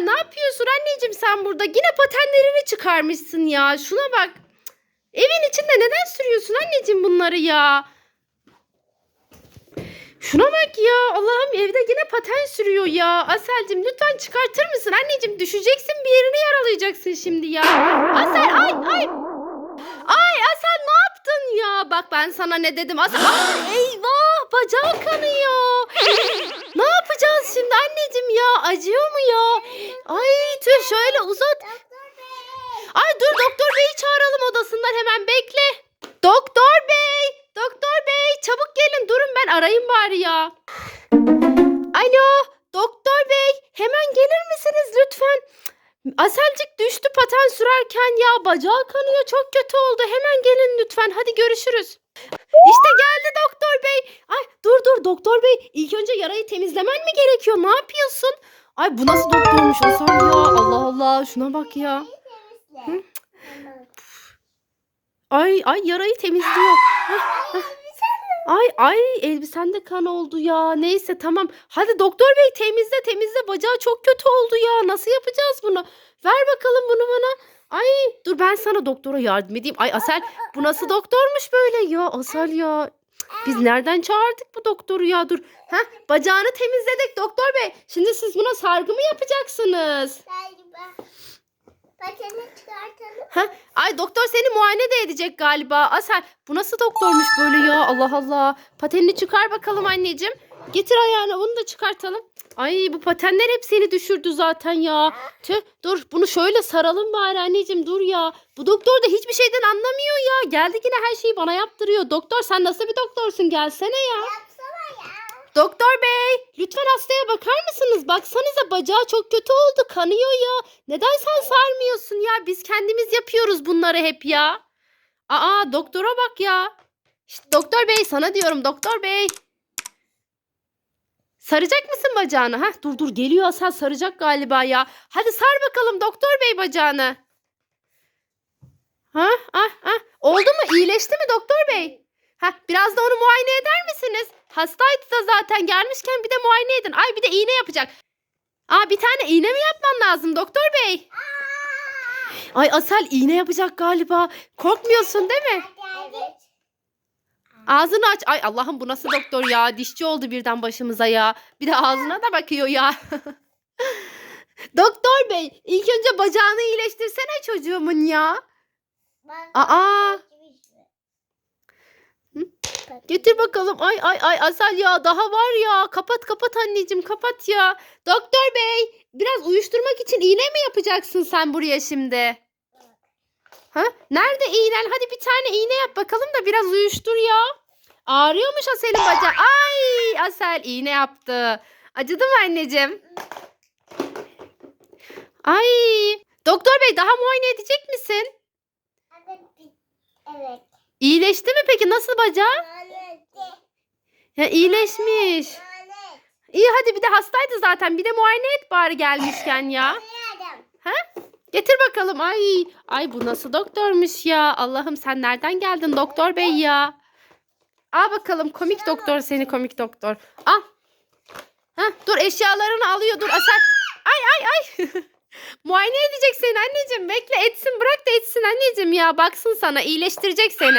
ne yapıyorsun anneciğim sen burada? Yine patenlerini çıkarmışsın ya. Şuna bak. Evin içinde neden sürüyorsun anneciğim bunları ya? Şuna bak ya. Allah'ım evde yine paten sürüyor ya. Aselcim lütfen çıkartır mısın anneciğim? Düşeceksin bir yerini yaralayacaksın şimdi ya. Asel ay ay. Ay Asel ne yaptın ya? Bak ben sana ne dedim. Asel ay, eyvah bacağı kanıyor. Ne yapacağız şimdi anneciğim ya? Acıyor mu ya? Ay tüh şöyle uzat. Ay dur doktor beyi çağıralım odasından hemen bekle. Doktor bey, doktor bey çabuk gelin durun ben arayayım bari ya. Alo doktor bey hemen gelir misiniz lütfen? Aselcik düştü paten sürerken ya bacağı kanıyor çok kötü oldu hemen gelin lütfen hadi görüşürüz. İşte geldi doktor bey. Ay dur dur doktor bey ilk önce yarayı temizlemen mi gerekiyor ne yapıyorsun? Ay bu nasıl doktormuş Asel ya Allah Allah şuna bak ya. Hı? Ay ay yarayı temizliyor. Ay ay elbisende kan oldu ya. Neyse tamam. Hadi doktor bey temizle temizle. Bacağı çok kötü oldu ya. Nasıl yapacağız bunu? Ver bakalım bunu bana. Ay dur ben sana doktora yardım edeyim. Ay Asel bu nasıl doktormuş böyle ya Asel ya. Biz nereden çağırdık bu doktoru ya dur. Ha bacağını temizledik doktor bey. Şimdi siz buna sargı mı yapacaksınız? Pateni çıkartalım. Ha? Ay doktor seni muayene de edecek galiba. Asel bu nasıl doktormuş böyle ya Allah Allah. Patenini çıkar bakalım anneciğim. Getir ayağını onu da çıkartalım. Ay bu patenler hep seni düşürdü zaten ya. Tüh dur bunu şöyle saralım bari anneciğim dur ya. Bu doktor da hiçbir şeyden anlamıyor ya. Geldi yine her şeyi bana yaptırıyor. Doktor sen nasıl bir doktorsun gelsene ya. Yapsana ya. Doktor bey lütfen hastaya bakar mısınız? Baksanıza bacağı çok kötü oldu kanıyor ya. Neden sen sarmıyorsun ya? Biz kendimiz yapıyoruz bunları hep ya. Aa doktora bak ya. İşte doktor bey sana diyorum doktor bey. Saracak mısın bacağını? Ha dur dur geliyor Hasan saracak galiba ya. Hadi sar bakalım doktor bey bacağını. Ha ah ah oldu mu? İyileşti mi doktor bey? Ha biraz da onu muayene eder misiniz? Hastaydı da zaten gelmişken bir de muayene edin. Ay bir de iğne yapacak. Aa bir tane iğne mi yapman lazım doktor bey? Ay Asel iğne yapacak galiba. Korkmuyorsun değil mi? Evet. Ağzını aç. Ay Allah'ım bu nasıl doktor ya? Dişçi oldu birden başımıza ya. Bir de ağzına da bakıyor ya. doktor bey ilk önce bacağını iyileştirsene çocuğumun ya. Aa. Getir bakalım. Ay ay ay Asel ya daha var ya. Kapat kapat anneciğim kapat ya. Doktor bey biraz uyuşturmak için iğne mi yapacaksın sen buraya şimdi? Ha? Nerede iğnen? Hadi bir tane iğne yap bakalım da biraz uyuştur ya. Ağrıyormuş Asel'in bacağı. Ay Asel iğne yaptı. Acıdı mı anneciğim? Ay. Doktor bey daha muayene edecek misin? Evet. İyileşti mi peki? Nasıl bacağı? Ya iyileşmiş. İyi hadi bir de hastaydı zaten. Bir de muayene et bari gelmişken ya. Getir bakalım. Ay, ay bu nasıl doktormuş ya? Allah'ım sen nereden geldin doktor bey ya? Al bakalım komik doktor seni komik doktor. Al. Heh, dur eşyalarını alıyor dur Asel. Ay ay ay. Muayene edecek seni anneciğim. Bekle etsin bırak da etsin anneciğim ya. Baksın sana iyileştirecek seni.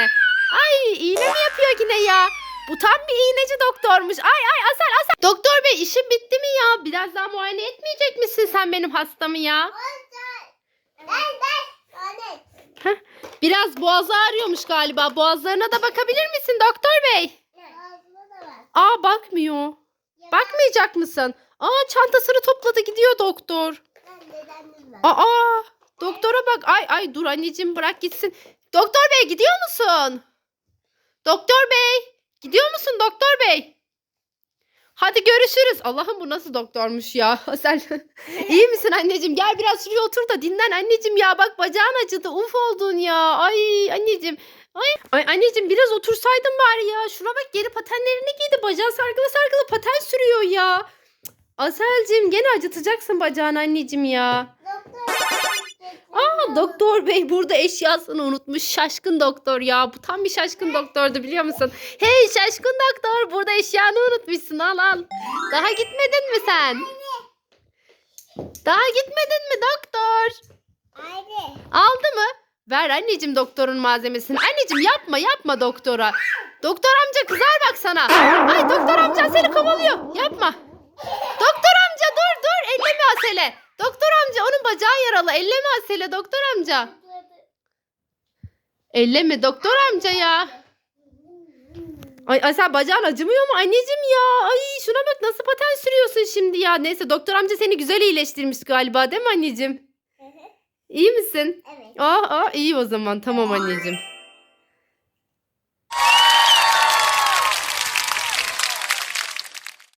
Ay iğne mi yapıyor yine ya? Bu tam bir iğneci doktormuş. Ay ay Asel Asel. Doktor bey işin bitti mi ya? Biraz daha muayene etmeyecek misin sen benim hastamı ya? Biraz boğazı ağrıyormuş galiba. Boğazlarına da bakabilir misin doktor bey? Aa bakmıyor. Bakmayacak mısın? Aa çantasını topladı gidiyor doktor. Aa doktora bak. Ay ay dur anneciğim bırak gitsin. Doktor bey gidiyor musun? Doktor bey gidiyor musun doktor bey? Hadi görüşürüz. Allah'ım bu nasıl doktormuş ya. Sen iyi misin anneciğim? Gel biraz şuraya otur da dinlen anneciğim ya. Bak bacağın acıdı. Uf oldun ya. Ay anneciğim. Ay, ay anneciğim biraz otursaydın bari ya. Şuna bak geri patenlerini giydi. Bacağı sargılı sargılı paten sürüyor ya. Aselcim gene acıtacaksın bacağını anneciğim ya. Aa doktor bey burada eşyasını unutmuş. Şaşkın doktor ya. Bu tam bir şaşkın doktordu biliyor musun? Hey şaşkın doktor burada eşyanı unutmuşsun al al. Daha gitmedin mi sen? Daha gitmedin mi doktor? Aldı mı? Ver anneciğim doktorun malzemesini. Anneciğim yapma yapma doktora. Doktor amca kızar bak sana. Ay doktor amca seni kovalıyor. Yapma. Doktor amca dur dur. Elleme Asele. Doktor amca onun bacağı yaralı. Elleme Asele doktor amca. Elleme doktor amca ya. Ay Asel bacağın acımıyor mu anneciğim ya? Ay şuna bak nasıl paten sürüyorsun şimdi ya. Neyse doktor amca seni güzel iyileştirmiş galiba değil mi anneciğim? İyi misin? Evet. Aa, aa iyi o zaman tamam anneciğim.